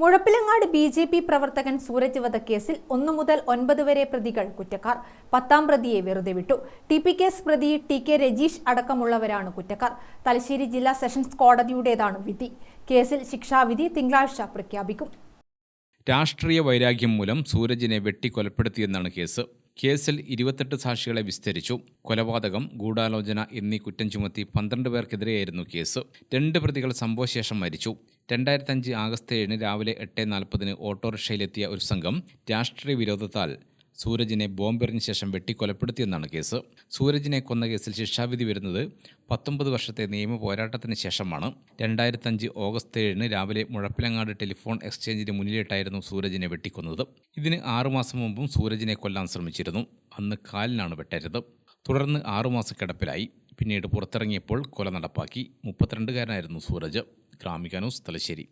Muzhappilangad B J P പ്രവർത്തകൻ സൂരജ് വധക്കേസിൽ ഒന്നു മുതൽ ഒൻപത് വരെ പ്രതികൾ കുറ്റക്കാർ. പത്താം പ്രതിയെ വെറുതെ വിട്ടു. ടി പി കേസ് പ്രതി ടി കെ രജീഷ് അടക്കമുള്ളവരാണ് കുറ്റക്കാർ. തലശ്ശേരി ജില്ലാ സെഷൻസ് കോടതിയുടേതാണ് വിധി. കേസിൽ ശിക്ഷാവിധി തിങ്കളാഴ്ച പ്രഖ്യാപിക്കും. രാഷ്ട്രീയ വൈരാഗ്യം മൂലം സൂരജിനെ വെട്ടിക്കൊലപ്പെടുത്തിയെന്നാണ് കേസ്. കേസിൽ ഇരുപത്തെട്ട് സാക്ഷികളെ വിസ്തരിച്ചു. കൊലപാതകം ഗൂഢാലോചന എന്നീ കുറ്റം ചുമത്തി പന്ത്രണ്ട് പേർക്കെതിരെയായിരുന്നു കേസ്. രണ്ട് പ്രതികൾ സംഭവശേഷം മരിച്ചു. രണ്ടായിരത്തഞ്ച് ആഗസ്റ്റ് ഏഴിന് രാവിലെ എട്ട് നാൽപ്പതിന് ഓട്ടോറിക്ഷയിലെത്തിയ ഒരു സംഘം രാഷ്ട്രീയ വിരോധത്താൽ സൂരജിനെ ബോംബെറിഞ്ഞ ശേഷം വെട്ടിക്കൊലപ്പെടുത്തിയെന്നാണ് കേസ്. സൂരജിനെ കൊന്ന കേസിൽ ശിക്ഷാവിധി വരുന്നത് പത്തൊമ്പത് വർഷത്തെ നിയമ പോരാട്ടത്തിന് ശേഷമാണ്. രണ്ടായിരത്തഞ്ച് ഓഗസ്റ്റ് ഏഴിന് രാവിലെ മുഴപ്പിലങ്ങാട് ടെലിഫോൺ എക്സ്ചേഞ്ചിന് മുന്നിലിട്ടായിരുന്നു സൂരജിനെ വെട്ടിക്കൊന്നത്. ഇതിന് ആറുമാസം മുമ്പും സൂരജിനെ കൊല്ലാൻ ശ്രമിച്ചിരുന്നു. അന്ന് കാലിനാണ് വെട്ടരുത്. തുടർന്ന് ആറുമാസം കിടപ്പിലായി. പിന്നീട് പുറത്തിറങ്ങിയപ്പോൾ കൊല നടപ്പാക്കി. മുപ്പത്തിരണ്ടുകാരനായിരുന്നു സൂരജ്. ഗ്രാമിക ന്യൂസ് തലശ്ശേരി.